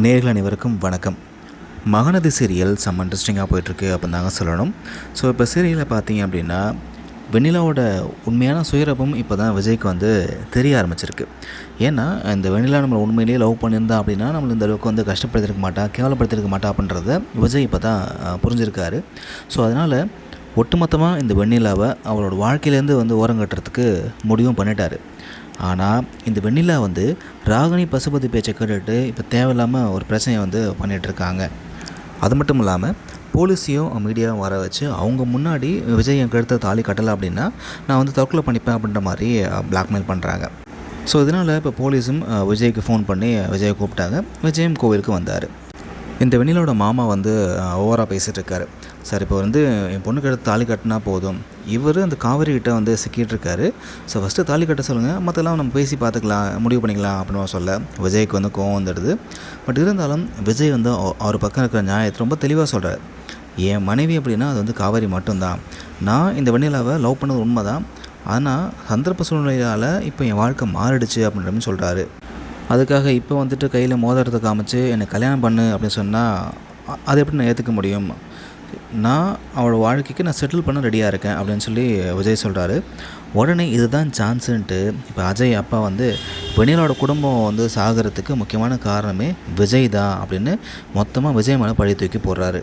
நேர்கள் அனைவருக்கும் வணக்கம். மகனது சீரியல் செம்ம இன்ட்ரெஸ்டிங்காக போயிட்டுருக்கு அப்படின்னு தாங்க சொல்லணும். ஸோ இப்போ சீரியலில் பார்த்தீங்க அப்படின்னா வெண்ணிலாவோட உண்மையான சுயரபம் இப்போ தான் விஜய்க்கு வந்து தெரிய ஆரம்பிச்சிருக்கு. ஏன்னா இந்த வெண்ணிலா நம்மளை உண்மையிலேயே லவ் பண்ணியிருந்தா அப்படின்னா நம்மளை இந்த அளவுக்கு வந்து கஷ்டப்படுத்திருக்க மாட்டா கேவலப்படுத்திருக்க மாட்டா அப்படின்றத விஜய் இப்போ தான் புரிஞ்சிருக்காரு. ஸோ அதனால் ஒட்டுமொத்தமாக இந்த வெண்ணிலாவை அவளோட வாழ்க்கையிலேருந்து வந்து ஓரங்கட்டுறதுக்கு முடிவும் பண்ணிட்டாரு. ஆனால் இந்த வெண்ணிலா வந்து ராகினி பசுபதி பேச்சை கேட்டுட்டு இப்போ தேவையில்லாமல் ஒரு பிரச்சனையை வந்து பண்ணிகிட்ருக்காங்க இருக்காங்க அது மட்டும் இல்லாமல் போலீஸையும் மீடியாவும் வர வச்சு அவங்க முன்னாடி விஜய் என் கழுத்தை தாலி கட்டலை அப்படின்னா நான் வந்து தற்கொலை பண்ணிப்பேன் அப்படின்ற மாதிரி பிளாக்மெயில் பண்ணுறாங்க ஸோ இதனால் இப்போ போலீஸும் விஜய்க்கு ஃபோன் பண்ணி விஜயை கூப்பிட்டாங்க. விஜயம் கோவிலுக்கு வந்தார். இந்த வெண்ணிலோட மாமா வந்து ஓவராக பேசிகிட்டு இருக்காரு சார் இப்போ வந்து என் பொண்ணுக்கு எடுத்து தாலி கட்டினா போதும். இவர் அந்த காவேரி கிட்ட வந்து சிக்கிட்டு இருக்காரு ஸோ ஃபஸ்ட்டு தாலி கட்ட சொல்லுங்கள் மற்றெல்லாம் நம்ம பேசி பார்த்துக்கலாம் முடிவு பண்ணிக்கலாம் அப்படின்னு சொல்ல. விஜய்க்கு வந்து கோவம் வந்துடுது. பட் இருந்தாலும் விஜய் வந்து அவர் பக்கம் இருக்கிற நியாயத்தை ரொம்ப தெளிவாக சொல்கிறார் என் மனைவி அப்படின்னா அது வந்து காவேரி மட்டும்தான். நான் இந்த வெண்ணிலாவை லவ் பண்ணது உண்மை தான் ஆனால் சந்தர்ப்ப சூழ்நிலையால் இப்போ என் வாழ்க்கை மாறிடுச்சு அப்படின்ற சொல்கிறாரு அதுக்காக இப்போ வந்துட்டு கையில் மோதிரத்தை காமிச்சு என்னை கல்யாணம் பண்ணு அப்படின்னு சொன்னால் அதை எப்படி நான் ஏற்றுக்க முடியும்? நான் அவளோட வாழ்க்கைக்கு நான் செட்டில் பண்ண ரெடியாக இருக்கேன் அப்படின்னு சொல்லி விஜய் சொல்கிறாரு உடனே இதுதான் சான்ஸுன்ட்டு இப்போ அஜய் அப்பா வந்து வெண்ணிலோட குடும்பம் வந்து சாகிறதுக்கு முக்கியமான காரணமே விஜய் தான் அப்படின்னு மொத்தமாக விஜய் மேலே பழி தூக்கி போடுறாரு.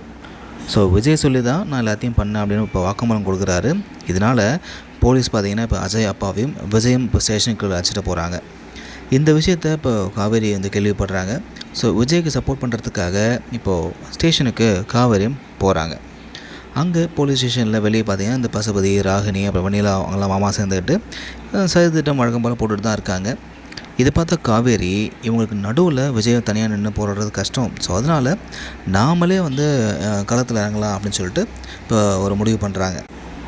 ஸோ விஜய் சொல்லி தான் நான் எல்லாத்தையும் பண்ணேன் அப்படின்னு இப்போ வாக்குமூலம் கொடுக்குறாரு. இதனால் போலீஸ் பார்த்தீங்கன்னா இப்போ அஜய் அப்பாவையும் விஜயும் இப்போ ஸ்டேஷனுக்கு அழைச்சிட்டு போகிறாங்க இந்த விஷயத்தை இப்போ காவேரி வந்து கேள்விப்படுறாங்க. ஸோ விஜய்க்கு சப்போர்ட் பண்ணுறதுக்காக இப்போது ஸ்டேஷனுக்கு காவேரியும் போகிறாங்க அங்கே போலீஸ் ஸ்டேஷனில் வெளியே பார்த்தீங்கன்னா இந்த பசுபதி ராகினி அப்புறம் வெண்ணிலா அவங்களாம் மாமா சேர்ந்துக்கிட்டு அஹ், சதி திட்டம் வழக்கம் போல் போட்டுட்டு தான் இருக்காங்க. இதை பார்த்தா காவேரி இவங்களுக்கு நடுவில் விஜய் தனியாக நின்று போராடுறது கஷ்டம். ஸோ அதனால் நாமளே வந்து களத்தில் இறங்கலாம் அப்படின்னு சொல்லிட்டு இப்போ ஒரு முடிவு பண்ணுறாங்க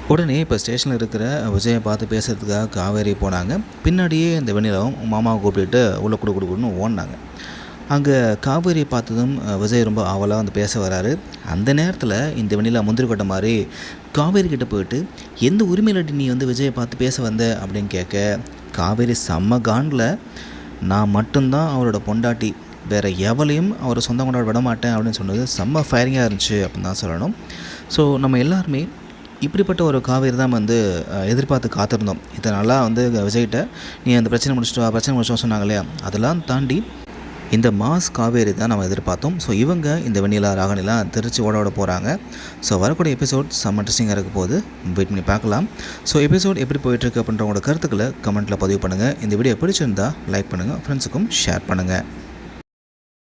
உடனே இப்போ ஸ்டேஷனில் இருக்கிற விஜயை பார்த்து பேசுகிறதுக்காக காவேரி போனாங்க. பின்னாடியே இந்த வெண்ணிலாவும் மாமாவை கூப்பிட்டுட்டு உள்ளே கொடு கொடுக்கணும்னு ஓடினாங்க. அங்கே காவேரி பார்த்ததும் விஜய் ரொம்ப ஆவலாக வந்து பேச வராரு. அந்த நேரத்தில் இந்த வெண்ணிலா முந்திரி கொட்ட மாதிரி காவேரி கிட்ட போயிட்டு எந்த உரிமையிலடி நீ வந்து விஜயை பார்த்து பேச வந்த? அப்படின்னு கேட்க காவேரி செம்ம காண்டில் நான் மட்டும்தான் அவரோட பொண்டாட்டி. வேறு எவளையும் அவரை சொந்தம் கொண்டாட விட மாட்டேன். அப்படின்னு சொன்னது செம்ம ஃபயரிங்காக இருந்துச்சு அப்படின்னு தான் சொல்லணும். ஸோ நம்ம எல்லாருமே இப்படிப்பட்ட ஒரு காவேரி தான் வந்து எதிர்பார்த்து காத்திருந்தோம். இதனால் வந்து விஜய்கிட்ட நீ அந்த பிரச்சனை முடிச்சிட்டு பிரச்சனை முடிச்சிட்டு சொன்னாங்க இல்லையா? அதெல்லாம் தாண்டி இந்த மாஸ் காவேரி தான் நம்ம எதிர்பார்த்தோம். ஸோ இவங்க இந்த வெண்ணிலா ராகனிலாம் திருச்சி ஓட ஓட போகிறாங்க ஸோ வரக்கூடிய எபிசோட் செம்ம இன்ட்ரெஸ்டிங்காக இருக்க போது வெயிட் பண்ணி பார்க்கலாம். ஸோ எபிசோட் எப்படி போயிட்டுருக்கு அப்படின்றவங்களோட கருத்துக்களை கமெண்ட்டில் பதிவு பண்ணுங்கள் இந்த வீடியோ பிடிச்சிருந்தா லைக் பண்ணுங்கள் ஃப்ரெண்ட்ஸுக்கும் ஷேர் பண்ணுங்கள்